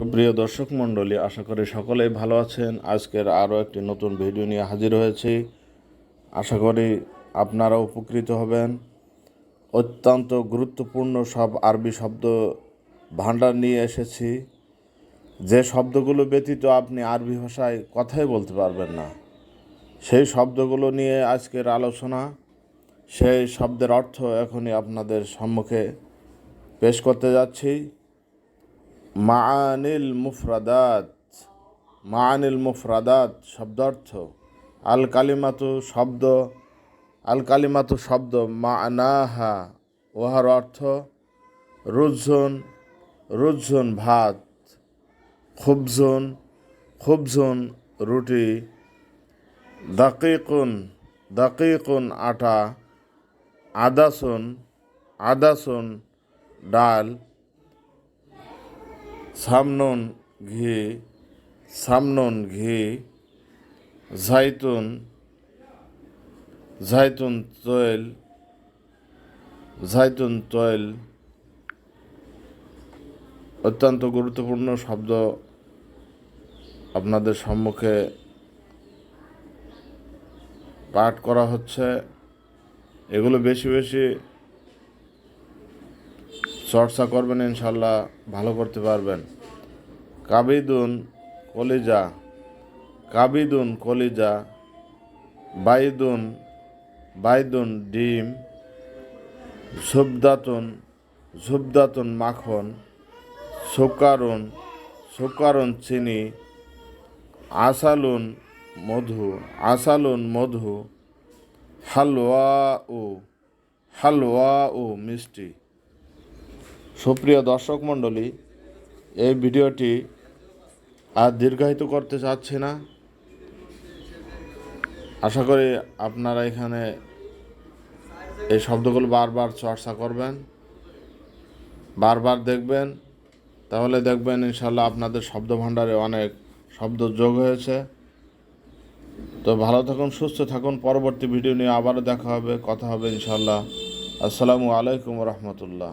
প্রিয় দর্শক মণ্ডলী, আশা করি সকলেই ভালো আছেন। আজকের আরও একটি নতুন ভিডিও নিয়ে হাজির হয়েছি। আশা করি আপনারা উপকৃত হবেন। অত্যন্ত গুরুত্বপূর্ণ সব আরবি শব্দ ভাণ্ডার নিয়ে এসেছি। যে শব্দগুলো ব্যতীত আপনি আরবি ভাষায় কথাই বলতে পারবেন না। সেই শব্দগুলো নিয়ে আজকের আলোচনা, সেই শব্দের অর্থ এখনই আপনাদের সম্মুখে পেশ করতে যাচ্ছি। মাআনিল মুফরাদাত মাআনিল মুফরাদাত শব্দার্থ। আল কালিমাতু শব্দ। আল কালিমাতু শব্দ মানাহা। উহার অর্থ রুজন রুজন ভাত। খুবজন খুবজন রুটি। দাকিকুন। দাকিকুন আটা। আদাসুন। আদাসুন ডাল। সামনন ঘি সামনন ঘি জাইতুন জাইতুন তৈল জাইতুন তৈল, অত্যন্ত গুরুত্বপূর্ণ শব্দ আপনাদের সম্মুখে পাঠ করা হচ্ছে। এগুলো বেশি বেশি চর্চা করবেন ইনশাল্লাহ ভালো করতে পারবেন। কাবিদুন কলিজা কাবিদুন কলিজা, বাইদুন বাইদুন ডিম ঝুবদাতুন ঝুবদাতুন মাখন, সুকারুন সুকারুন চিনি, আসালুন মধু আসালুন মধু হালওয়া ও হালওয়া ও মিষ্টি। সুপ্রিয় দর্শক মণ্ডলী, এই ভিডিওটি আর দীর্ঘায়িত করতে চাচ্ছি না। আশা করি আপনারা এখানে এই শব্দগুলো বারবার চর্চা করবেন, বারবার দেখবেন। তাহলে দেখবেন ইনশাল্লাহ আপনাদের শব্দ ভাণ্ডারে অনেক শব্দ যোগ হয়েছে। তো ভালো থাকুন, সুস্থ থাকুন। পরবর্তী ভিডিও নিয়ে আবারও দেখা হবে, কথা হবে ইনশাল্লাহ আসসালামু আলাইকুম রহমতুল্লাহ।